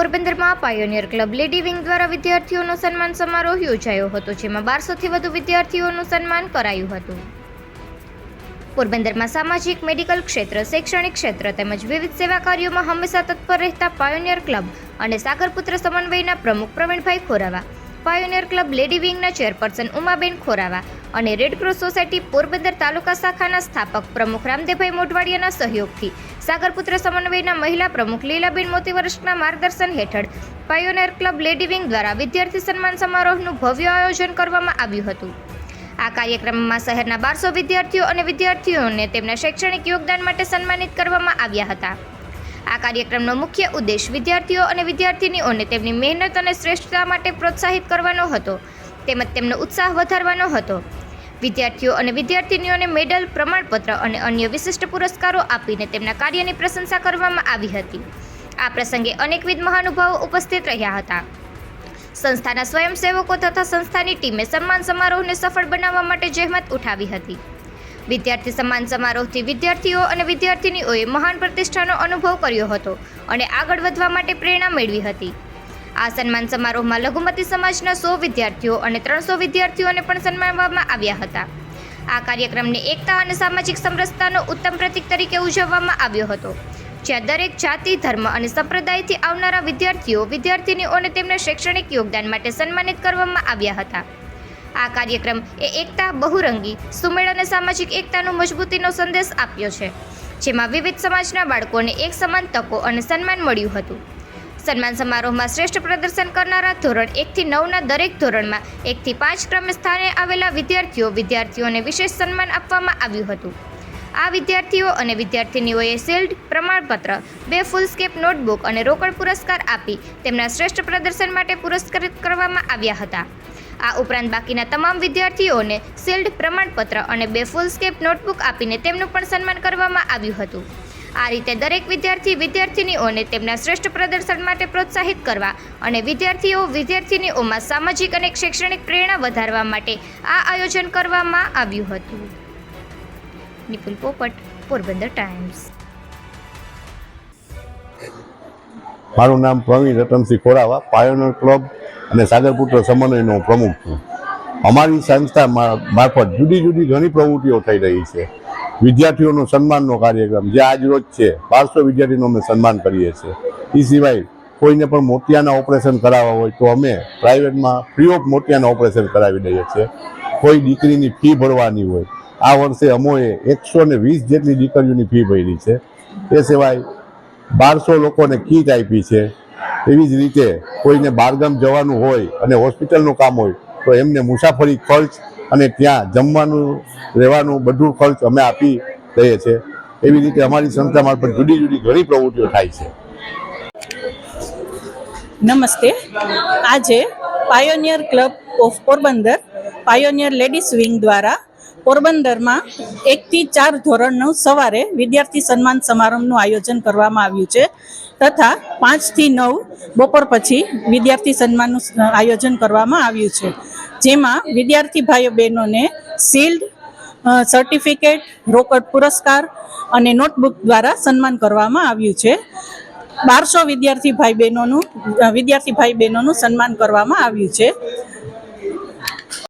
Pioneer club lady wing દ્વારા વિદ્યાર્થીઓનો સન્માન સમારોહ યોજાયો હતો, જેમાં બારસોથી વધુ વિદ્યાર્થીઓનું સન્માન કરાયું હતું. પોરબંદરમાં સામાજિક, મેડિકલ ક્ષેત્ર, શૈક્ષણિક ક્ષેત્ર તેમજ વિવિધ સેવા કાર્યોમાં હંમેશા તત્પર રહેતા પાયોનિયર ક્લબ અને સાગરપુત્ર સમન્વયના પ્રમુખ Pravinbhai Khorava, pioneer club lady વિંગના chairperson Umaben Khorava અને રેડક્રોસ સોસાયટી પોરબંદર તાલુકા શાખાના સ્થાપક પ્રમુખ રામદેવભાઈ મોઢવાડિયાના સહયોગથી સાગરપુત્ર સમન્વયના મહિલા પ્રમુખ લીલાબેન મોતીવર્ષના માર્ગદર્શન હેઠળ પાયોનિયર ક્લબ લેડી વિંગ દ્વારા વિદ્યાર્થી સન્માન સમારોહનું ભવ્ય આયોજન કરવામાં આવ્યું હતું. આ કાર્યક્રમમાં શહેરના બારસો વિદ્યાર્થીઓ અને વિદ્યાર્થીઓને તેમના શૈક્ષણિક યોગદાન માટે સન્માનિત કરવામાં આવ્યા હતા. આ કાર્યક્રમનો મુખ્ય ઉદ્દેશ વિદ્યાર્થીઓ અને વિદ્યાર્થિનીઓને તેમની મહેનત અને શ્રેષ્ઠતા માટે પ્રોત્સાહિત કરવાનો હતો, તેમજ તેમનો ઉત્સાહ વધારવાનો હતો. વિદ્યાર્થીઓ અને વિદ્યાર્થિનીઓને મેડલ, પ્રમાણપત્ર અને અન્ય વિશિષ્ટ પુરસ્કારો આપીને તેમના કાર્યની પ્રશંસા કરવામાં આવી હતી. આ પ્રસંગે અનેકવિધ મહાનુભાવો ઉપસ્થિત રહ્યા હતા. સંસ્થાના સ્વયંસેવકો તથા સંસ્થાની ટીમે સન્માન સમારોહને સફળ બનાવવા માટે જહેમત ઉઠાવી હતી. વિદ્યાર્થી સન્માન સમારોહથી વિદ્યાર્થીઓ અને વિદ્યાર્થિનીઓએ મહાન પ્રતિષ્ઠાનો અનુભવ કર્યો હતો અને આગળ વધવા માટે પ્રેરણા મેળવી હતી. આ સન્માન સમારોહમાં લઘુમતી સમાજના સો વિદ્યાર્થીઓ અને ત્રણસો વિદ્યાર્થીઓને પણ સન્માનવામાં આવ્યા હતા. આ કાર્યક્રમને એકતા અને સામાજિક સમરસતાનો ઉત્તમ પ્રતીક તરીકે ઉજવવામાં આવ્યો હતો, જ્યાં દરેક જાતિ, ધર્મ અને સંપ્રદાયથી આવનારા વિદ્યાર્થીઓ, વિદ્યાર્થિનીઓને તેમના શૈક્ષણિક યોગદાન માટે સન્માનિત કરવામાં આવ્યા હતા. આ કાર્યક્રમ એ એકતા, બહુરંગી, સુમેળ અને સામાજિક એકતાનો મજબૂતીનો સંદેશ આપ્યો છે, જેમાં વિવિધ સમાજના બાળકોને એક સમાન તકો અને સન્માન મળ્યું હતું. સન્માન સમારોહમાં શ્રેષ્ઠ પ્રદર્શન કરનારા ધોરણ એકથી નવના દરેક ધોરણમાં એકથી પાંચ ક્રમે સ્થાને આવેલા વિદ્યાર્થીઓ વિદ્યાર્થીઓને વિશેષ સન્માન આપવામાં આવ્યું હતું. આ વિદ્યાર્થીઓ અને વિદ્યાર્થિનીઓએ શિલ્ડ, પ્રમાણપત્ર, બે ફૂલસ્કેપ નોટબુક અને રોકડ પુરસ્કાર આપી તેમના શ્રેષ્ઠ પ્રદર્શન માટે પુરસ્કૃત કરવામાં આવ્યા હતા. આ ઉપરાંત બાકીના તમામ વિદ્યાર્થીઓને શિલ્ડ, પ્રમાણપત્ર અને બે ફૂલસ્કેપ નોટબુક આપીને તેમનું પણ સન્માન કરવામાં આવ્યું હતું. આ રીતે દરેક વિદ્યાર્થી વિદ્યાર્થિનીઓને તેમના શ્રેષ્ઠ પ્રદર્શન માટે પ્રોત્સાહિત કરવા અને વિદ્યાર્થીઓ વિદ્યાર્થિનીઓમાં સામાજિક અને શૈક્ષણિક પ્રેરણા વધારવા માટે આ આયોજન કરવામાં આવ્યું હતું. નિપુલ પોપટ, પોરબંદર ટાઈમ્સ. મારું નામ પ્રવીણ રતનસિંહ ખોરાવા પાયોનર ક્લબ અને સાગરપુત્ર સમન્વયનો પ્રમુખ છું. અમારી સંસ્થા મારફત જુદી જુદી ઘણી પ્રવૃત્તિઓ થઈ રહી છે. વિદ્યાર્થીઓનો સન્માનનો કાર્યક્રમ, જે આજ રોજ છે. બારસો વિદ્યાર્થીનું અમે સન્માન કરીએ છીએ. એ સિવાય કોઈને પણ મોતિયાના ઓપરેશન કરાવવા હોય તો અમે પ્રાઇવેટમાં ફ્રી ઓફ મોતિયાના ઓપરેશન કરાવી દઈએ છીએ. કોઈ દીકરીની ફી ભરવાની હોય, આ વર્ષે અમોએ એકસો ને વીસ જેટલી દીકરીઓની ફી ભરી છે. એ સિવાય બારસો લોકોને કીટ આપી છે. એવી જ રીતે કોઈને બારગામ જવાનું હોય અને હોસ્પિટલનું કામ હોય તો એમને મુસાફરી ખર્ચ અને ત્યાં જમવાનું, રહેવાનું બધું ખર્ચ અમે આપી દઈએ છીએ. એવી રીતે અમારી સંસ્થા મારફત જુદી જુદી ઘણી પ્રવૃત્તિઓ થાય છે. નમસ્તે. આજે pioneer club of Porbandar pioneer ladies wing દ્વારા પોરબંદરમાં એકથી ચાર ધોરણનું સવારે વિદ્યાર્થી સન્માન સમારંભનું આયોજન કરવામાં આવ્યું છે તથા પાંચથી નવ બપોર પછી વિદ્યાર્થી સન્માનનું આયોજન કરવામાં આવ્યું છે. જેમાં વિદ્યાર્થી ભાઈઓ બહેનોને શિલ્ડ સર્ટિફિકેટ, રોકડ પુરસ્કાર અને નોટબુક દ્વારા સન્માન કરવામાં આવ્યું છે. બારસો વિદ્યાર્થી ભાઈ બહેનોનું વિદ્યાર્થી ભાઈ બહેનોનું સન્માન કરવામાં આવ્યું છે.